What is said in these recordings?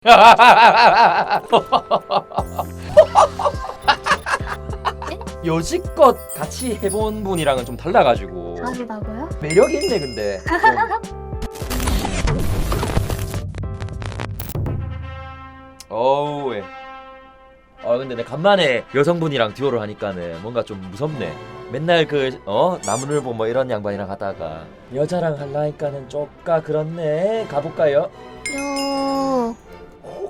여지껏 같이 해본 분이랑은 좀 달라가지고. 다르다고요? 매력이 있네 근데. 어우 예. 아 근데 내 간만에 여성분이랑 듀오를 하니까는 뭔가 좀 무섭네. 맨날 그 어? 나무늘보 뭐 이런 양반이랑 하다가. 여자랑 할라니까는 쪼까 그렇네. 가볼까요? 요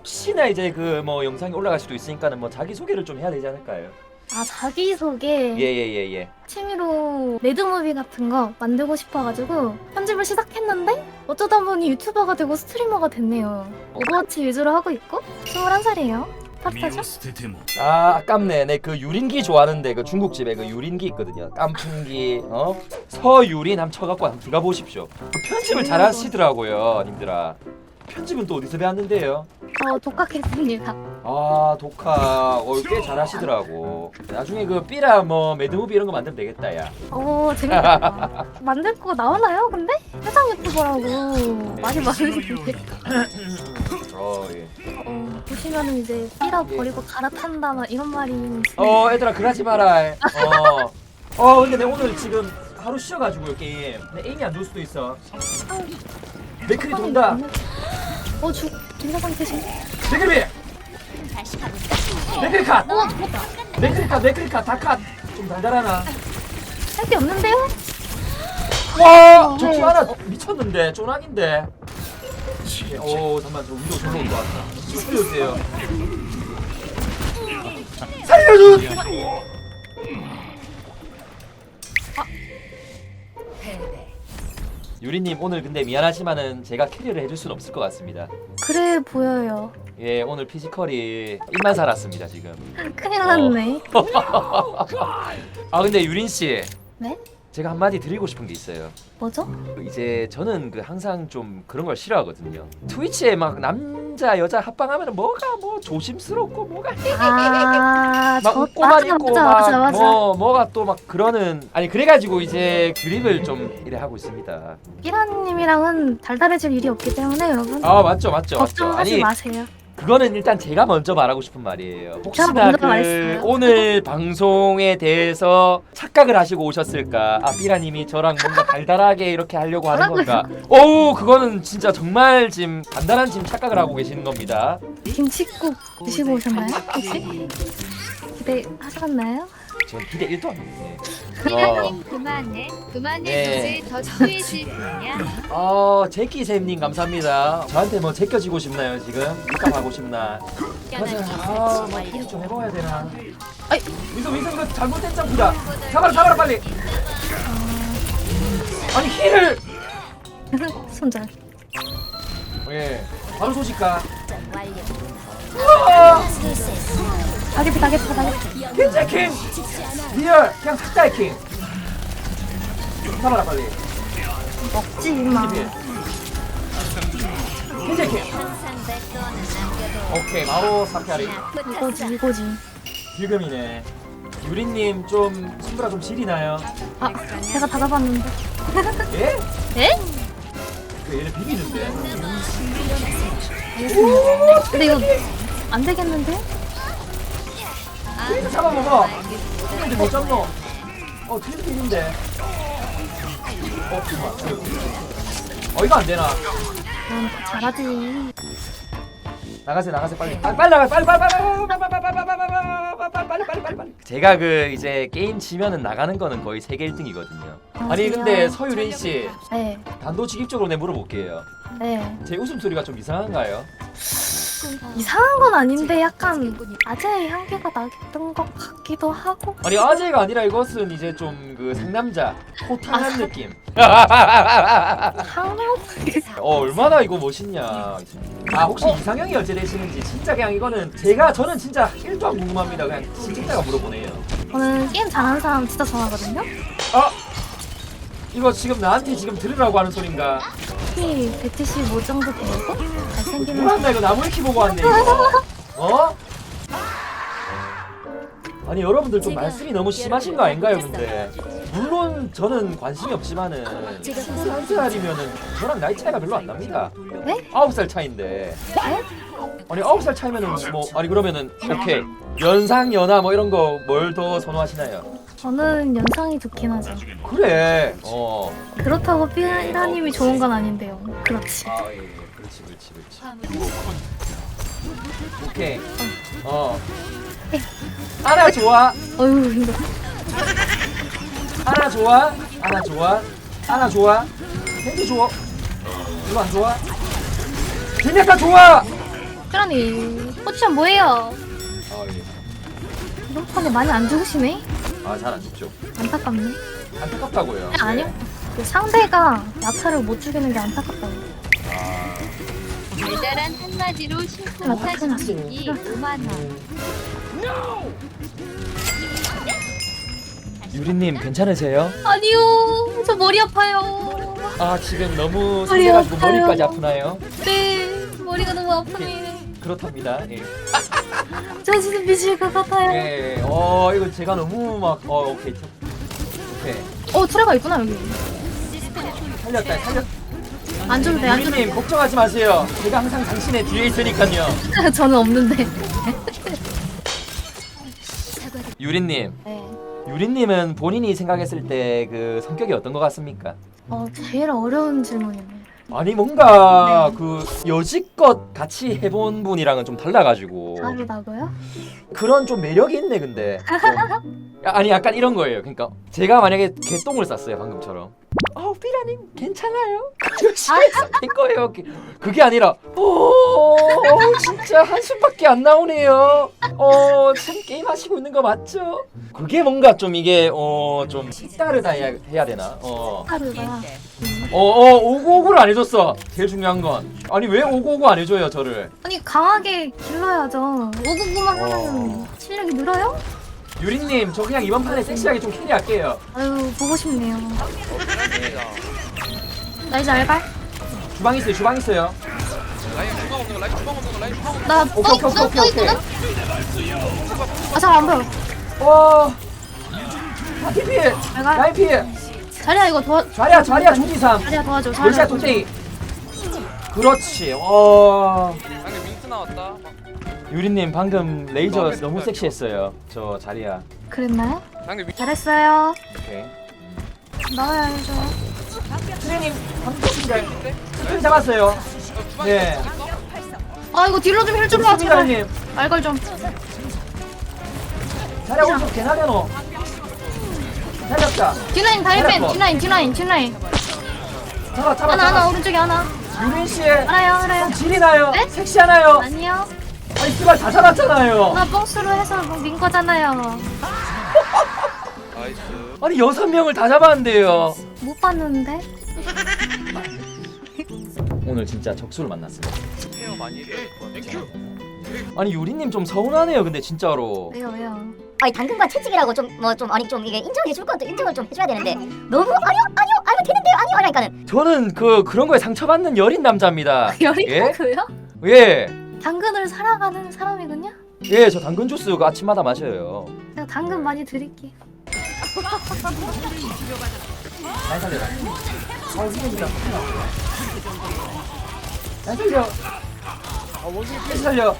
혹시나 이제 그 뭐 영상이 올라갈 수도 있으니까는 뭐 자기 소개를 좀 해야 되지 않을까요? 아 자기소개? 예예예 예, 예. 취미로 매드무비 같은 거 만들고 싶어가지고 편집을 시작했는데 어쩌다 보니 유튜버가 되고 스트리머가 됐네요. 오버워치 위주로 하고 있고 21살이에요. 팝스타죠? 아 아깝네. 내 그 유린기 좋아하는데 그 중국집에 그 유린기 있거든요. 깐풍기 어? 서유린 한번 쳐갖고 한번 들어가 보십시오. 그 편집을 음. 잘 하시더라고요 님들아. 편집은 또 어디서 배웠는데요? 저 독학했습니다 아 독학 어, 꽤 잘하시더라고. 나중에 그 삐라 뭐 매드무비 이런 거 만들면 되겠다 야. 오 재밌겠다 만들 거 나오나요 근데? 해상 유튜버라고 많이 많으신데 어 예. 어, 보시면은 이제 삐라 버리고 갈아탄다 막 이런 말이 어 얘들아 그러지 마라. 어. 어 근데 내 오늘 지금 하루 쉬어가지고 게임 내 에임이 안 좋을 수도 있어. 맥클이 돈다. 어, 죽, 김사장 대신. 맥클비. 맥클리 컷. 맥클리 컷 맥클리 컷 다 컷. 좀 달달하나. 할 게 없는데요? 와 어, 좋지 네. 어, 미쳤는데 쪼락인데. 오 잠만 저 위로 저로. 좀 살려주세요. 살려줘. 유리님 오늘 근데 미안하지만은 제가 캐리를 해줄 수는 없을 것 같습니다. 그래 보여요. 예 오늘 피지컬이 입만 살았습니다 지금. 큰일 났네. 아 근데 유린 씨. 네? 제가 한마디 드리고 싶은 게 있어요. 뭐죠? 이제 저는 그 항상 좀 그런 걸 싫어하거든요. 트위치에 막 남자 여자 합방하면 뭐가 뭐 조심스럽고 뭐가 아, 막 저, 웃고만 맞아, 있고 맞아, 맞아, 맞아. 막뭐 뭐가 또 막 그러는 아니 그래가지고 이제 드립을 좀 이래 하고 있습니다. 끼라님이랑은 달달해질 일이 없기 때문에 여러분. 아 맞죠 맞죠 맞죠. 걱정하지 아니 마세요. 그거는 일단 제가 먼저 말하고 싶은 말이에요. 혹시나 먼저 그 말했어요. 오늘 방송에 대해서 착각을 하시고 오셨을까? 아 삐라님이 저랑 뭔가 달달하게 이렇게 하려고 하는 건가? 어우 그거는 진짜 정말 지금 단단한 지금 착각을 하고 계시는 겁니다. 김치국 드시고 오셨나요? 혹시? 기대하셨나요? 전 기대 1도 안. 어, 피라님 그만해 그만해 네. 더 취해질 거냐 어 제끼 쌤님 감사합니다. 저한테 뭐 제껴지고 싶나요 지금? 입감하고 싶나? 맞아. 아뭐좀 해봐야 되나? 아이. 민서 민서 이거 잘못된 점프다. 잡아라 잡아라 빨리. 아니 힐을. 손절. 예. 바로 소식가. 다개피 다개피 다개피. 킹제킹. 리얼 그냥 탁다이 킹. 잡아라 빨리. 먹지 마. 킹제킹. 오케이 바로 사피아리. 이거지 이거지. 지금이네. 유리님 좀 승부라 좀 지리나요? 아, 제가 다 잡았는데. 예? 에? 그 얘를 비비는데. 근데 이거 안 되겠는데? 트윈드 잡아먹어. 트윈드 못 잡노. 어 트윈드 비빈데. 어 잠깐만. 어 이거 안 되나? 난더 잘하지. 나가세요 나가세요 빨리 아, 빨리 나가 빨리 빨리 빨리 빨리 빨리 빨리 빨리 빨리 빨리 빨리 빨리 빨리 빨리 제가 그 이제 게임 지면은 나가는 거는 거의 세계 1등이거든요 아니 근데 서유린 씨 네, 단도직입적으로 내 물어볼게요 네. 제 웃음소리가 좀 이상한가요? 이상한 건 아닌데 약간 아재의 향기가 나던 것 같기도 하고. 아니 아재가 아니라 이것은 이제 좀 그 상남자 호탕한 느낌. 향 어 얼마나 이거 멋있냐 아 혹시 이상형이 어찌 되시는지 진짜 그냥 이거는 제가 저는 진짜 1도 안 궁금합니다. 그냥 시청자가 물어보네요. 저는 게임 잘하는 사람 진짜 좋아하거든요. 아 이거 지금 나한테 지금 들으라고 하는 소린가 키 175 정도 되고 잘생기는 뭐한다 이거 나무 위키 보고 왔네 이거 어? 아니 여러분들 좀 말씀이 너무 심하신 거 아닌가요 근데 물론 저는 관심이 없지만은 21살이면은 저랑 나이 차이가 별로 안 납니다. 네? 9살 차인데. 아니 9살 차이면은 뭐 아니 그러면은 오케이. 연상 연하 뭐 이런 거 뭘 더 선호하시나요? 저는 연상이 좋긴 하죠. 그래. 어. 그렇다고 삐라님이 좋은 건 아닌데요. 그렇지. 아 예. 예. 그렇지 그렇지 그렇지. 오케이. 어. 하나 좋아. 어휴 이거 하나 좋아. 하나 좋아. 하나 좋아. 캔디 좋아. 이거 안 좋아? 제니아까 좋아. 삐라님 포지션 뭐예요? 아 예. 이번 판에 많이 안 죽으시네? 아 잘 안 죽죠. 안타깝네. 안타깝다고요. 아니, 아니요. 그 상대가 야타를 못 죽이는 게 안타깝다고. 달달한 한마디로 심쿵 아, 그렇구나. 찍기 5만원 유리님 괜찮으세요? 아니요, 저 머리 아파요. 아 지금 너무 설레가지고 아파요. 머리까지 아프나요? 네, 머리가 너무 아프네. 그렇답니다. 예. 저 진짜 미칠 것 같아요. 예. 어 이거 제가 너무 막 어 오케이 오케이 어, 트레가 있구나 여기. 살렸다 살렸. 안 줘도 돼, 안 줘도 유리님 걱정하지 마세요. 제가 항상 당신의 뒤에 있으니까요. 돼. 저는 없는데. 유리님, 네. 유리님은 본인이 생각했을 때 그 성격이 어떤 것 같습니까? 어, 제일 어려운 질문이네. 아니 뭔가 그 여지껏 같이 해본 분이랑은 좀 달라가지고. 다르다고요? 그런 좀 매력이 있네 근데. 좀. 야, 아니 약간 이런 거예요. 그러니까 제가 만약에 개똥을 쌌어요 방금처럼 어 삐라님 괜찮아요? 열심히 쌌된 거예요 그- 그게 아니라 오 진짜 한숨밖에 안 나오네요 어참 게임 하시고 있는 거 맞죠? 그게 뭔가 좀 이게 어좀 따르다 해야, 해야 되나 어 다르다. 어어 오고오고를 안 해줬어 제일 중요한 건 아니 왜 오고오고 안 해줘요 저를 아니, 강하게 길러야죠. 오구구만 어. 하면 실력이 늘어요? 유리님 저 그냥 이번 판에 섹시하게 좀 캐리할게요 아유, 보고 싶네요. 나 이제 알갈? 주방 있어요 주방 있어요 라인 주방 없는 거 라인 주방 없는 거 라인 주방 없는 나 오케이, 떠, 오케이, 떠, 오케이, 떠 오케이. 있거든? 아, 잘 안 보여. 와 하티피 알갈? 라이피 자리야, 이거 도와, 좌리야 좌리야 조지삼 자리야 도와줘. 자리야. 도떼이 그렇지 어거 방금 민트 나왔다 유리님 방금 레이저 너무 섹시했어요 저 자리야 그랬나요? 방금 민트 잘했어요. 오케이 나와야죠. 선생님 방금 힐 잡았어요 네 아, 이거 딜러 좀 힐 좀 봐, 제발. 수비자님 알갈 좀. 자리야 오른쪽 개나려노 살렸다 뒷라인 다이펜. 뒷라인, 뒷라인, 뒷라인. 잡아 잡아 하나, 하나, 잡아 오른쪽에 하나. 유린 씨 알아요, 알아요. 질이 나요 네? 섹시하나요 아니요. 아니 씨발 다 잡았잖아요 나 뻥스로 해서 뭐 민 거잖아요. 나이스 아니 여섯 명을 다 잡았는데요 못 봤는데? 오늘 진짜 적수를 만났습니다 케어 많이 땡큐 아니 유리님 좀 서운하네요 근데 진짜로 왜요, 왜요? 아니 당근과 채찍이라고 좀 뭐 좀 아니 좀 이게 인정해 줄 것도 인정을 좀 해줘야 되는데 너무 아니요 아니요 아니요 되는데요 아니요 하니까는 저는 그 그런 거에 상처받는 여린 남자입니다 열이 예? 뭐고요? 예? 당근을 살아가는 사람이군요? 예, 저 당근 주스 그 아침마다 마셔요 제가 당근 많이 드릴게요. 잘 살려라 아잘 살려 아 원숭이 잘 살려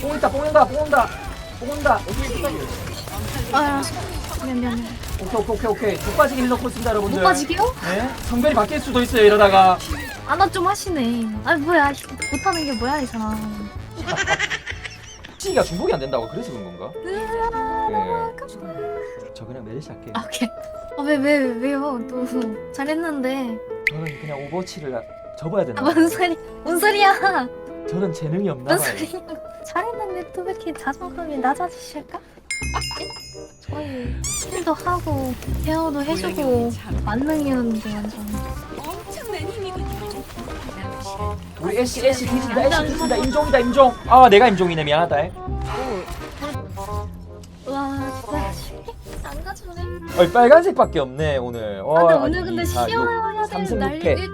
뽕 있다 뽕 온다 뽕 온다 뽕 온다 아, 미안, 미안, 미안. 오케이 오케이 오케이 오케이 못 빠지게 힐러고 있습니다 여러분들 못 빠지게요? 네? 성별이 바뀔 수도 있어요 이러다가 안아 좀 하시네. 아, 뭐야. 못하는 게 뭐야, 이 사람. 치기가 중복이 안 된다고 그래서 그런 건가? 으아, 네. 저 그냥 메르시 할게요 아, 오케이. 아, 왜, 왜, 왜요? 또 잘했는데. 저는 그냥 오버워치를 접어야 아, 된다 뭔 소리, 뭔 소리야? 저는 재능이 없나 뭔 봐요 소리야? 잘했는데 또 왜 이렇게 자존감이 낮아지실까? 저희 힐도 하고 케어도 해주고 만능이었는데 완전 우리 애쉬 애쉬 뒤진다 애쉬 뒤진다 임종이다 임종. 아 내가 임종이네. 미안하다 와 진짜 쉽게 안 가주네. 어, 빨간색밖에 없네 오늘. 어, 아 근데 오늘 근데 삼승 되는 육패. 날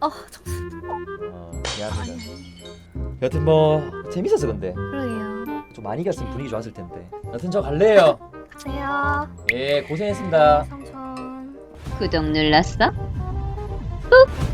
아, 저- 어, 미안합니다. 여튼 뭐 재밌어서 근데. 그러게요. 좀 많이 갔으면 분위기 좋았을 텐데. 여튼 저 갈래요. 가세요. 예 고생했습니다. 삼촌 구독 눌렀어? 꾹!